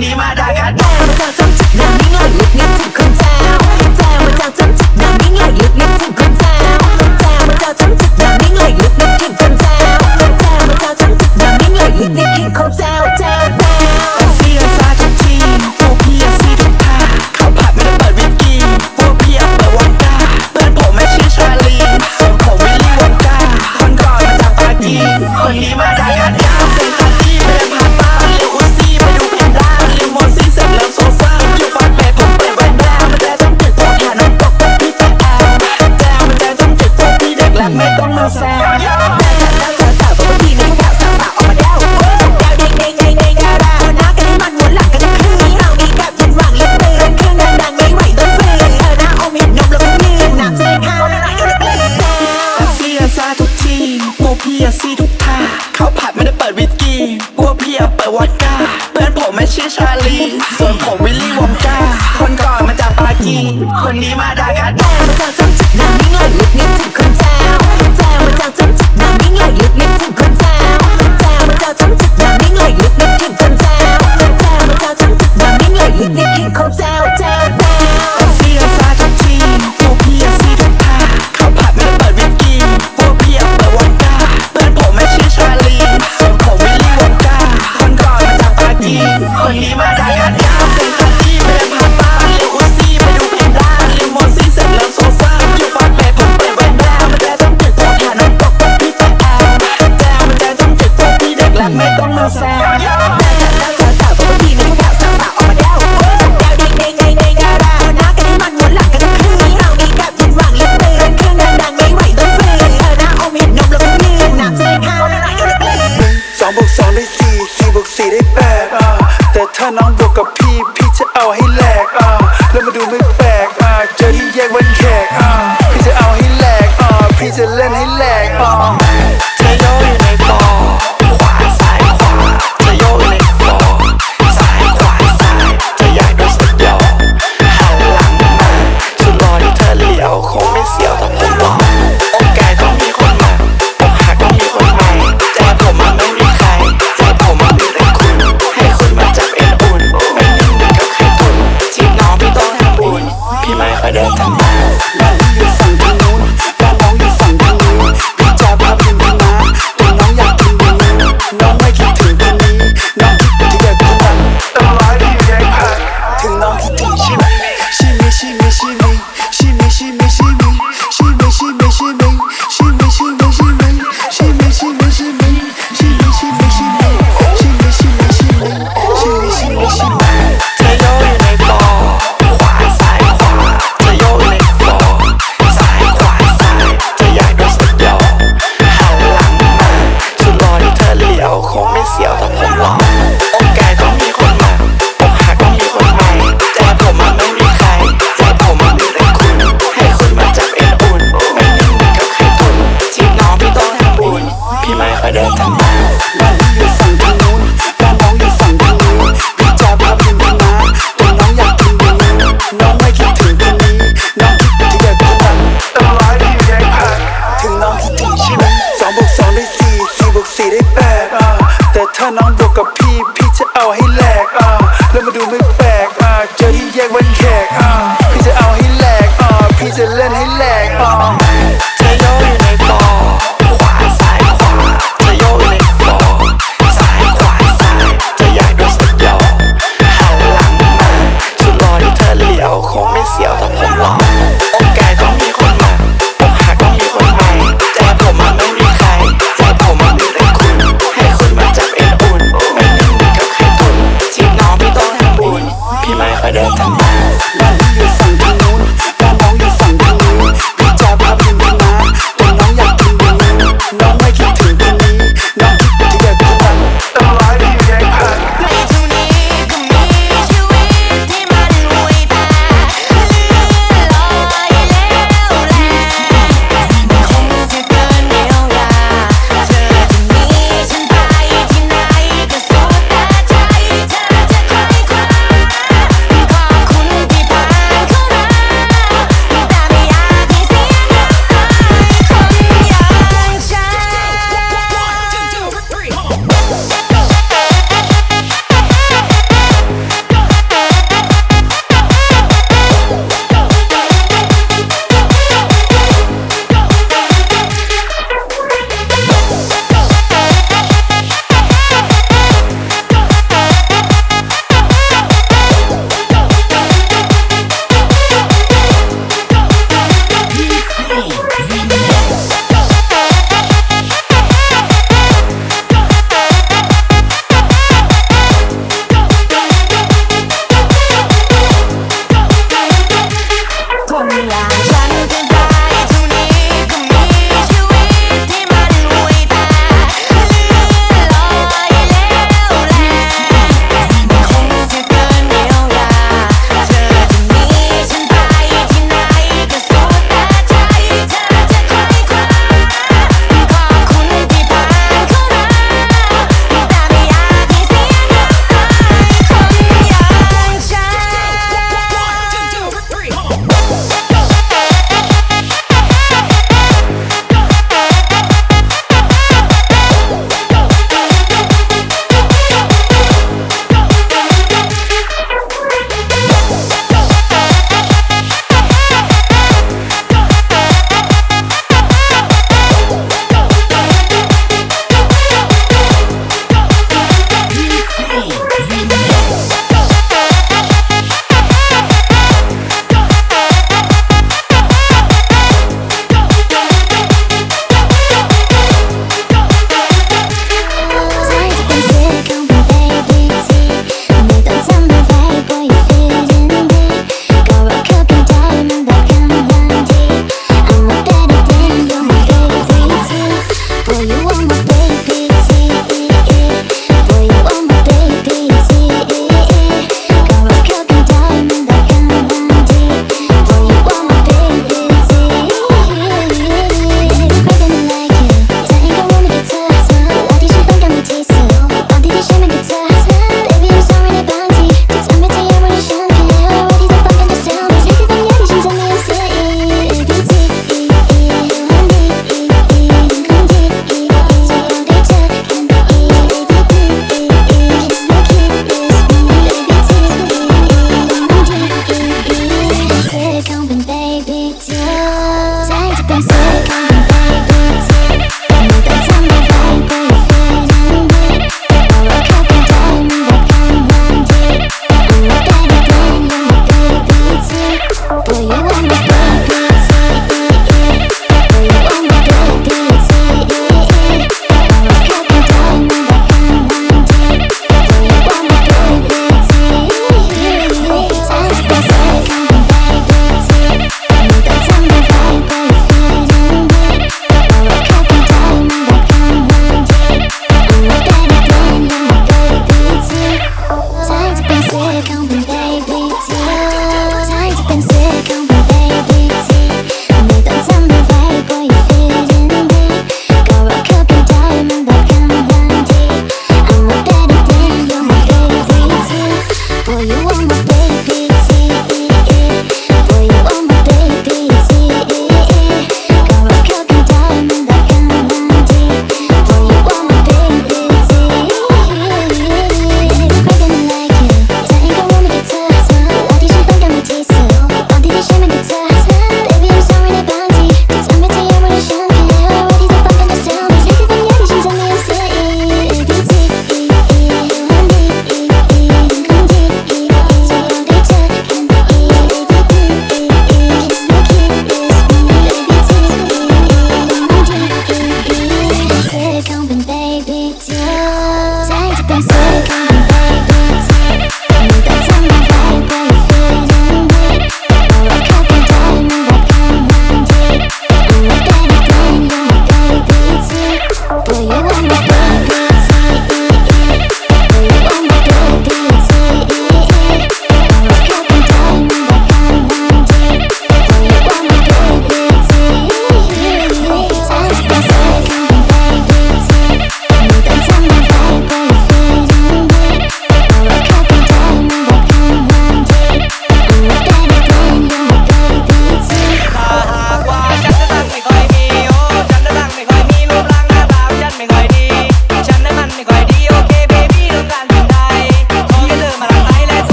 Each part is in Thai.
你妈的 คนนี้มาด่ากัน I don't know.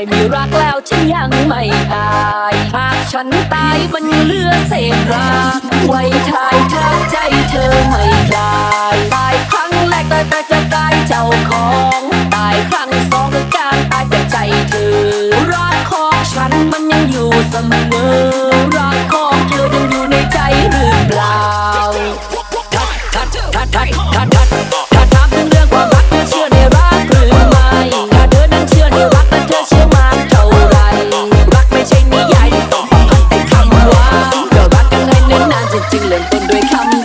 อยม่รักแล้วฉันยังไม่ตายหากฉันตายมันเลือเศษรักไว้ทายถ้าใจเธอไม่คลายตายครั้งแรกแต่จะตายเจ้าของ จึงเริ่มต้นด้วยคำ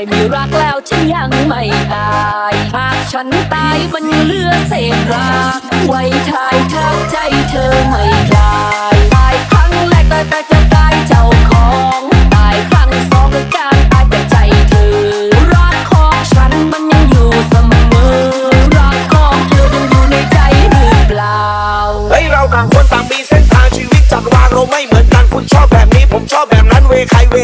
อยมีรักแล้วฉันยังไม่ตาย หากฉันตายมันเลือเศษรัก ไว้ทายทักใจเธอไม่ลายตายครั้งแรกตายแต่จะตายเจ้าของตายครั้งสองคืการตายแต่ใจเธอ รักของฉันมันยังอยู่เสมอ รักของเธอยังอยู่ในใจหรือเปล่าเฮ้ยเราต่างคนต่างมีเส้นทางชีวิตจักรวาลเราไม่เหมือนกันคุณชอบแบบนี้ผมชอบแบบนั้นเวใครเว